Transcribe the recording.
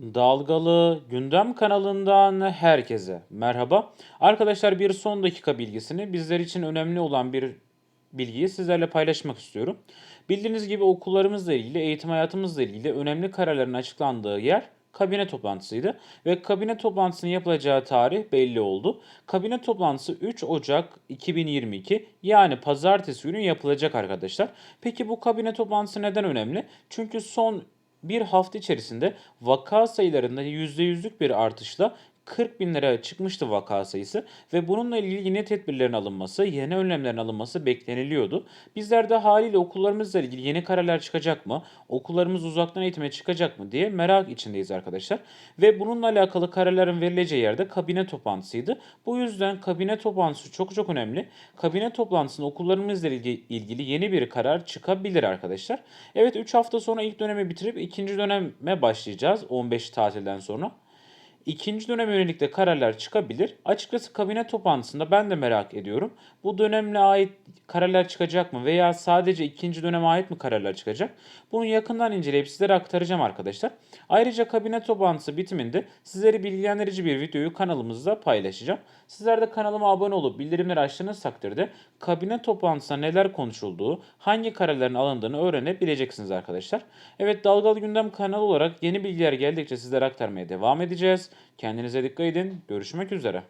Dalgalı Gündem kanalından herkese merhaba. Arkadaşlar bir son dakika bilgisini bizler için önemli olan bir bilgiyi sizlerle paylaşmak istiyorum. Bildiğiniz gibi okullarımızla ilgili, eğitim hayatımızla ilgili önemli kararların açıklandığı yer kabine toplantısıydı ve kabine toplantısının yapılacağı tarih belli oldu. Kabine toplantısı 3 Ocak 2022 yani pazartesi günü yapılacak arkadaşlar. Peki bu kabine toplantısı neden önemli? Çünkü son bir hafta içerisinde vaka sayılarında %100'lük bir artışla 40 bin liraya çıkmıştı vaka sayısı ve bununla ilgili yeni tedbirlerin alınması, yeni önlemlerin alınması bekleniliyordu. Bizler de haliyle okullarımızla ilgili yeni kararlar çıkacak mı, okullarımız uzaktan eğitime çıkacak mı diye merak içindeyiz arkadaşlar. Ve bununla alakalı kararların verileceği yerde kabine toplantısıydı. Bu yüzden kabine toplantısı çok çok önemli. Kabine toplantısında okullarımızla ilgi- ilgili yeni bir karar çıkabilir arkadaşlar. Evet 3 hafta sonra ilk dönemi bitirip ikinci döneme başlayacağız 15 tatilden sonra. İkinci döneme yönelik de kararlar çıkabilir. Açıkçası kabine toplantısında ben de merak ediyorum. Bu dönemle ait kararlar çıkacak mı veya sadece ikinci döneme ait mi kararlar çıkacak? Bunu yakından inceleyip sizlere aktaracağım arkadaşlar. Ayrıca kabine toplantısı bitiminde sizleri bilgilendirici bir videoyu kanalımızda paylaşacağım. Sizler de kanalıma abone olup bildirimleri açtığınız takdirde kabine toplantısında neler konuşulduğu, hangi kararların alındığını öğrenebileceksiniz arkadaşlar. Evet Dalgalı Gündem kanalı olarak yeni bilgiler geldikçe sizlere aktarmaya devam edeceğiz. Kendinize dikkat edin. Görüşmek üzere.